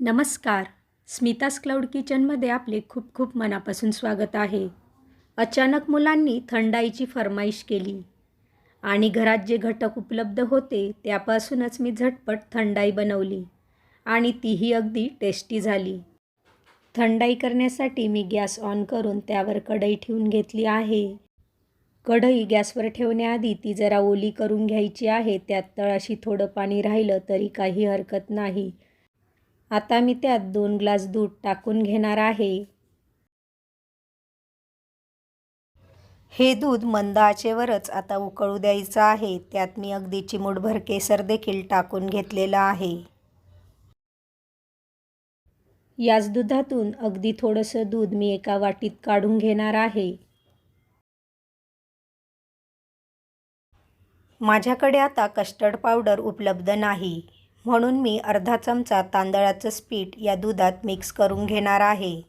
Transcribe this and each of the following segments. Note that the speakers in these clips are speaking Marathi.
नमस्कार. स्मितास क्लाउड किचनमध्ये आपले खूप खूप मनापासून स्वागत आहे. अचानक मुलांनी थंडाईची फरमाईश केली. आणि घरात जे घटक उपलब्ध होते त्यापासूनच मी झटपट थंडाई बनवली. आणि तीही अगदी टेस्टी झाली. थंडाई करण्यासाठी मी गॅस ऑन करून त्यावर कढई ठेवून घेतली आहे. कढई गॅसवर ठेवण्याआधी ती जरा ओली करून घ्यायची आहे त्यात तळाशी थोडं पाणी राहिलं तरी काही हरकत नाही. आता मी त्यात दोन ग्लास दूध टाकून घेणार आहे. हे दूध मंद आचेवरच आता उकळू द्यायचं आहे. त्यात मी अगदी चिमूटभर केसर देखील टाकून घेतलेलं आहे. याच दुधातून अगदी थोडंसं दूध मी एका वाटीत काढून घेणार आहे. माझ्याकडे आता कस्टर्ड पावडर उपलब्ध नाही. म्हणून मी अर्धा चमचा तांदळाचं पीठ या दुधात मिक्स करून घेणार आहे.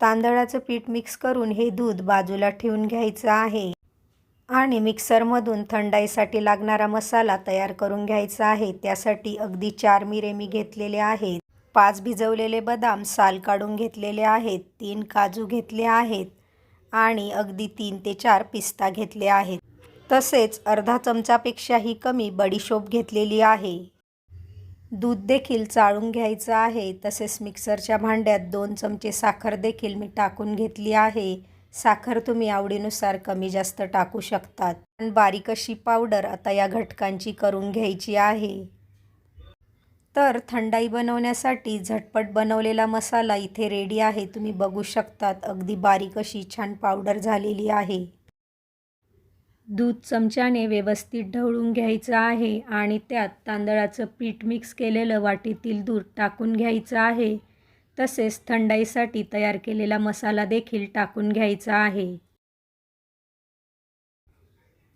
तांदळाचं पीठ मिक्स करून हे दूध बाजूला ठेवून घ्यायचं आहे. आणि मिक्सरमधून थंडाईसाठी लागणारा मसाला तयार करून घ्यायचा आहे. त्यासाठी अगदी चार मिरे मी घेतलेले आहेत. पाच भिजवलेले बदाम साल काढून घेतलेले आहेत तीन काजू घेतले आहेत आणि अगदी तीन ते चार पिस्ता घेतले आहेत. तसेच अर्धा चमचापेक्षाही कमी बडीशोप घेतलेली आहे. दूध देखील चाळून घ्यायचं आहे. तसेच मिक्सरच्या भांड्यात दोन चमचे साखर देखील मी टाकून घेतली आहे. साखर तुम्ही आवडीनुसार कमी जास्त टाकू शकतात. पण बारीक अशी पावडर आता या घटकांची करून घ्यायची आहे. तर थंडाई बनवण्यासाठी झटपट बनवलेला मसाला इथे रेडी आहे. तुम्ही बघू शकतात अगदी बारीक अशी छान पावडर झालेली आहे. दूध चमच्याने व्यवस्थित ढवळून घ्यायचं आहे आणि त्यात तांदळाचं पीठ मिक्स केलेलं वाटीतील दूध टाकून घ्यायचं आहे. तसेच थंडाईसाठी तयार केलेला मसाला देखील टाकून घ्यायचा आहे.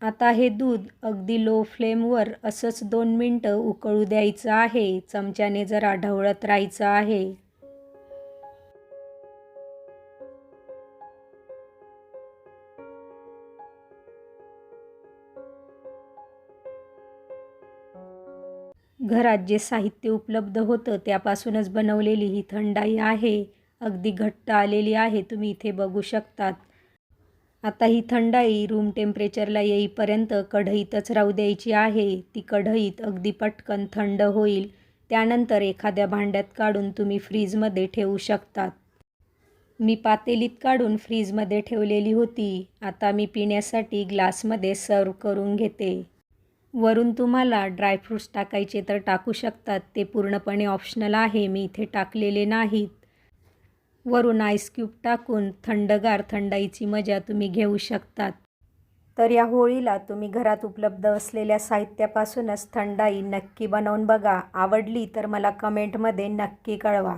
आता हे दूध अगदी लो फ्लेमवर असंच दोन मिनटं उकळू द्यायचं आहे. चमच्याने जरा ढवळत राहायचं आहे. घरात जे साहित्य उपलब्ध होतं त्यापासूनच बनवलेली ही थंडाई आहे. अगदी घट्ट आलेली आहे. तुम्ही इथे बघू शकतात. आता ही थंडाई रूम टेम्परेचरला येईपर्यंत कढईतच राहू द्यायची आहे. ती कढईत अगदी पटकन थंड होईल. त्यानंतर एखाद्या भांड्यात काढून तुम्ही फ्रीजमध्ये ठेवू शकतात. मी पातेलीत काढून फ्रीजमध्ये ठेवलेली होती. आता मी पिण्यासाठी ग्लासमध्ये सर्व करून घेते. वरून तुम्हाला ड्रायफ्रूट्स टाकायचे तर टाकू शकतात. ते पूर्णपणे ऑप्शनल आहे. मी इथे टाकलेले नाहीत. वरून आईस क्यूब टाकून थंडगार थंडाईची मजा तुम्ही घेऊ शकतात. तर या होळीला तुम्ही घरात उपलब्ध असलेल्या साहित्यापासूनच थंडाई नक्की बनवून बघा. आवडली तर मला कमेंटमध्ये नक्की कळवा.